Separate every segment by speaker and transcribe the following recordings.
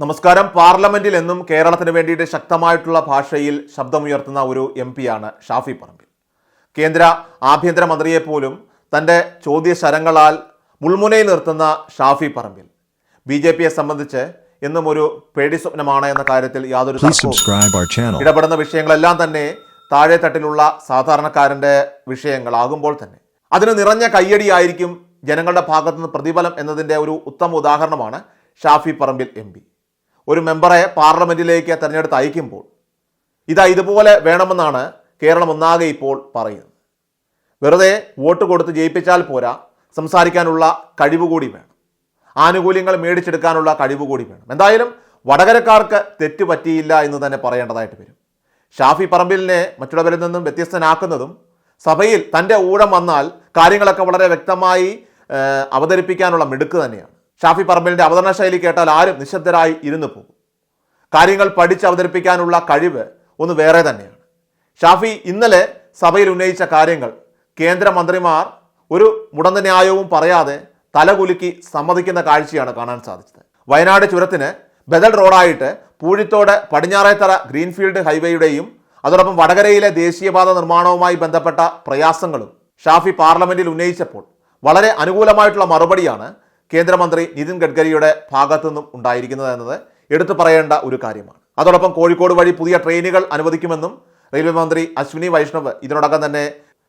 Speaker 1: നമസ്കാരം. പാർലമെന്റിൽ എന്നും കേരളത്തിന് വേണ്ടിയിട്ട് ശക്തമായിട്ടുള്ള ഭാഷയിൽ ശബ്ദമുയർത്തുന്ന ഒരു എം പിയാണ് ഷാഫി പറമ്പിൽ. കേന്ദ്ര ആഭ്യന്തരമന്ത്രിയെ പോലും തന്റെ ചോദ്യ ശരങ്ങളാൽ മുൾമുനയിൽ നിർത്തുന്ന ഷാഫി പറമ്പിൽ. ബി ജെ പിയെ സംബന്ധിച്ച് എന്നും ഒരു പേടി സ്വപ്നമാണ് എന്ന കാര്യത്തിൽ യാതൊരു. ഇടപെടുന്ന വിഷയങ്ങളെല്ലാം തന്നെ താഴെ തട്ടിലുള്ള സാധാരണക്കാരന്റെ വിഷയങ്ങളാകുമ്പോൾ തന്നെ. അതിന് നിറഞ്ഞ കയ്യടിയായിരിക്കും ജനങ്ങളുടെ ഭാഗത്തുനിന്ന് പ്രതിഫലം എന്നതിന്റെ ഒരു ഉത്തമ ഉദാഹരണമാണ് ഷാഫി പറമ്പിൽ എം പി. ഒരു മെമ്പറെ പാർലമെന്റിലേക്ക് തെരഞ്ഞെടുത്ത് അയക്കുമ്പോൾ ഇതാ ഇതുപോലെ വേണമെന്നാണ് കേരളം ഒന്നാകെ ഇപ്പോൾ പറയുന്നത്. വെറുതെ വോട്ട് കൊടുത്ത് ജയിപ്പിച്ചാൽ പോരാ സംസാരിക്കാനുള്ള കഴിവ് കൂടി വേണം. ആനുകൂല്യങ്ങൾ മേടിച്ചെടുക്കാനുള്ള കഴിവ് കൂടി വേണം. എന്തായാലും വടകരക്കാർക്ക് തെറ്റ് പറ്റിയില്ല എന്ന് തന്നെ പറയേണ്ടതായിട്ട് വരും. ഷാഫി പറമ്പിലിനെ മറ്റുള്ളവരിൽ നിന്നും വ്യത്യസ്തനാക്കുന്നതും സഭയിൽ തന്റെ ഊഴം വന്നാൽ കാര്യങ്ങളൊക്കെ വളരെ വ്യക്തമായി അവതരിപ്പിക്കാനുള്ള മിടുക്ക് തന്നെയാണ്. ഷാഫി പറമ്പലിന്റെ അവതരണ ശൈലി കേട്ടാൽ ആരും നിശബ്ദരായി ഇരുന്നു പോകും. കാര്യങ്ങൾ പഠിച്ച് അവതരിപ്പിക്കാനുള്ള കഴിവ് ഒന്ന് വേറെ തന്നെയാണ്. ഷാഫി ഇന്നലെ സഭയിൽ ഉന്നയിച്ച കാര്യങ്ങൾ കേന്ദ്രമന്ത്രിമാർ ഒരു മുടന്ത ന്യായവും പറയാതെ തലകുലുക്കി സമ്മതിക്കുന്ന കാഴ്ചയാണ് കാണാൻ സാധിച്ചത്. വയനാട് ചുരത്തിന് ബദൽ റോഡായിട്ട് പൂഴിത്തോട് പടിഞ്ഞാറേത്തറ ഗ്രീൻഫീൽഡ് ഹൈവേയുടെയും അതോടൊപ്പം വടകരയിലെ ദേശീയപാത നിർമ്മാണവുമായി ബന്ധപ്പെട്ട പ്രയാസങ്ങളും ഷാഫി പാർലമെന്റിൽ ഉന്നയിച്ചപ്പോൾ വളരെ അനുകൂലമായിട്ടുള്ള മറുപടിയാണ് കേന്ദ്രമന്ത്രി നിതിൻ ഗഡ്കരിയുടെ ഭാഗത്തു നിന്നും ഉണ്ടായിരിക്കുന്നത് എന്നത് എടുത്തു പറയേണ്ട ഒരു കാര്യമാണ്. അതോടൊപ്പം കോഴിക്കോട് വഴി പുതിയ ട്രെയിനുകൾ അനുവദിക്കുമെന്നും റെയിൽവേ മന്ത്രി അശ്വിനി വൈഷ്ണവ് ഇതിനോടകം തന്നെ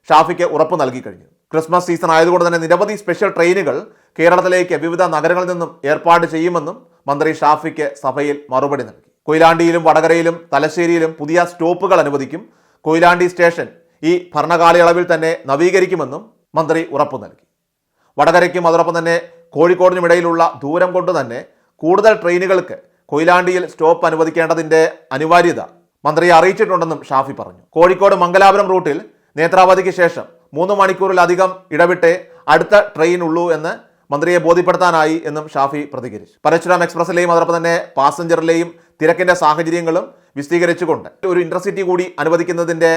Speaker 1: ഷാഫിക്ക് ഉറപ്പ് നൽകി കഴിഞ്ഞു. ക്രിസ്മസ് സീസൺ ആയതുകൊണ്ട് തന്നെ നിരവധി സ്പെഷ്യൽ ട്രെയിനുകൾ കേരളത്തിലേക്ക് വിവിധ നഗരങ്ങളിൽ നിന്നും ഏർപ്പാട് ചെയ്യുമെന്നും മന്ത്രി ഷാഫിക്ക് സഭയിൽ മറുപടി നൽകി. കൊയിലാണ്ടിയിലും വടകരയിലും തലശ്ശേരിയിലും പുതിയ സ്റ്റോപ്പുകൾ അനുവദിക്കും. കൊയിലാണ്ടി സ്റ്റേഷൻ ഈ ഭരണകാലയളവിൽ തന്നെ നവീകരിക്കുമെന്നും മന്ത്രി ഉറപ്പു നൽകി. വടകരയ്ക്കും അതോടൊപ്പം തന്നെ കോഴിക്കോടിനും ഇടയിലുള്ള ദൂരം കൊണ്ട് തന്നെ കൂടുതൽ ട്രെയിനുകൾക്ക് കൊയിലാണ്ടിയിൽ സ്റ്റോപ്പ് അനുവദിക്കേണ്ടതിന്റെ അനിവാര്യത മന്ത്രിയെ അറിയിച്ചിട്ടുണ്ടെന്നും ഷാഫി പറഞ്ഞു. കോഴിക്കോട് മംഗലാപുരം റൂട്ടിൽ നേത്രാവതിക്ക് ശേഷം മൂന്ന് മണിക്കൂറിലധികം ഇടവിട്ടേ അടുത്ത ട്രെയിൻ ഉള്ളൂ എന്ന് മന്ത്രിയെ ബോധ്യപ്പെടുത്താനായി എന്നും ഷാഫി പ്രതികരിച്ചു. പരശുരാം എക്സ്പ്രസിലെയും അതോടൊപ്പം തന്നെ പാസഞ്ചറിലെയും തിരക്കിന്റെ സാഹചര്യങ്ങളും വിശദീകരിച്ചുകൊണ്ട് ഒരു ഇന്റർസിറ്റി കൂടി അനുവദിക്കുന്നതിന്റെ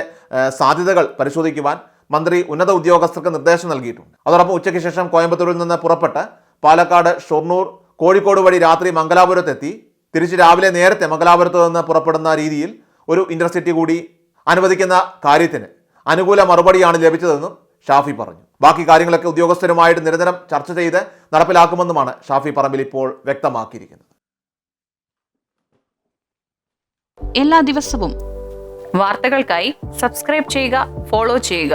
Speaker 1: സാധ്യതകൾ പരിശോധിക്കുവാൻ മന്ത്രി ഉന്നത ഉദ്യോഗസ്ഥർക്ക് നിർദ്ദേശം നൽകിയിട്ടുണ്ട്. അതോടൊപ്പം ഉച്ചയ്ക്ക് ശേഷം കോയമ്പത്തൂരിൽ നിന്ന് പുറപ്പെട്ട് പാലക്കാട് ഷൊർണൂർ കോഴിക്കോട് വഴി രാത്രി മംഗലാപുരത്തെത്തി. തിരിച്ച് രാവിലെ നേരത്തെ മംഗലാപുരത്ത് നിന്ന് പുറപ്പെടുന്ന രീതിയിൽ ഒരു ഇന്റർസിറ്റി കൂടി അനുവദിക്കുന്ന കാര്യത്തിന് അനുകൂല മറുപടിയാണ് ലഭിച്ചതെന്നും ഷാഫി പറഞ്ഞു. ബാക്കി കാര്യങ്ങളൊക്കെ ഉദ്യോഗസ്ഥരുമായിട്ട് നിരന്തരം ചർച്ച ചെയ്ത് നടപ്പിലാക്കുമെന്നുമാണ് ഷാഫി പറമ്പിൽ ഇപ്പോൾ വ്യക്തമാക്കിയിരിക്കുന്നത്.
Speaker 2: എല്ലാ ദിവസവും
Speaker 3: വാർത്തകൾക്കായി സബ്സ്ക്രൈബ് ചെയ്യുക ഫോളോ ചെയ്യുക.